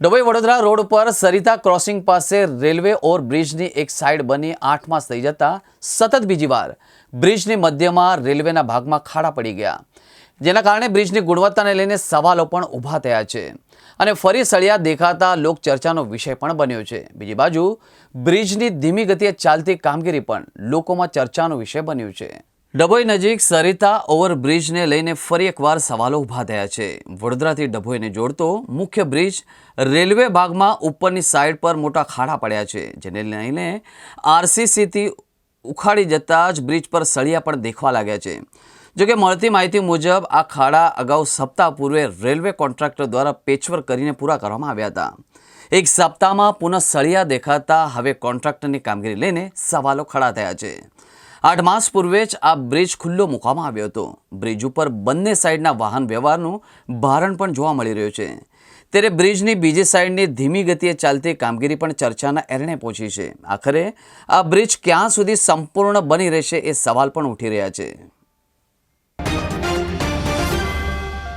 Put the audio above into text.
Dabhoi Vadodara road ઉપર Sarita crossing પાસે railway ઓવરબ્રિજની એક સાઈડ બની આઠ માસ થઈ જતા સતત બીજી વાર બ્રિજની મધ્યમાં રેલવેના ભાગમાં ખાડા પડી ગયા. જેના કારણે બ્રિજની ગુણવત્તાને લઈને સવાલો પણ ઊભા થયા છે. અને ફરી સળિયા દેખાતા લોકચર્ચાનો વિષય પણ બન્યો છે. બીજી બાજુ, બ્રિજની ધીમી ગતિએ ચાલતી કામગીરી પણ લોકોમાં ચર્ચાનો વિષય બન્યું છે. ડભોઈ નજીક સરિતા ઓવરબ્રિજને લઈને ફરી એકવાર સવાલો ઊભા થયા છે. વડોદરાથી ડભોઈને જોડતો મુખ્ય બ્રિજ રેલવે ભાગમાં ઉપરની સાઈડ પર મોટા ખાડા પડ્યા છે, જેને લઈને આરસીસીથી ઉખાડી જતા જ બ્રિજ પર સળિયા પણ દેખવા લાગ્યા છે. જોકે મળતી માહિતી મુજબ, આ ખાડા અગાઉ સપ્તાહ પૂર્વે રેલવે કોન્ટ્રાક્ટર દ્વારા પેચવર્ક કરીને પૂરા કરવામાં આવ્યા હતા. એક સપ્તાહમાં પુનઃ સળિયા દેખાતા હવે કોન્ટ્રાક્ટરની કામગીરી લઈને સવાલો ખડા થયા છે. આઠ માસ પૂર્વે જ આ બ્રિજ ખુલ્લો મૂકવામાં આવ્યો હતો. બ્રિજ ઉપર બંને સાઈડના વાહન વ્યવહારનું ભારણ પણ જોવા મળી રહ્યું છે. ત્યારે બ્રિજની બીજી સાઈડની ધીમી ગતિએ ચાલતી કામગીરી પણ ચર્ચાના એરણે પહોંચી છે. આખરે આ બ્રિજ ક્યાં સુધી સંપૂર્ણ બની રહેશે એ સવાલ પણ ઉઠી રહ્યા છે.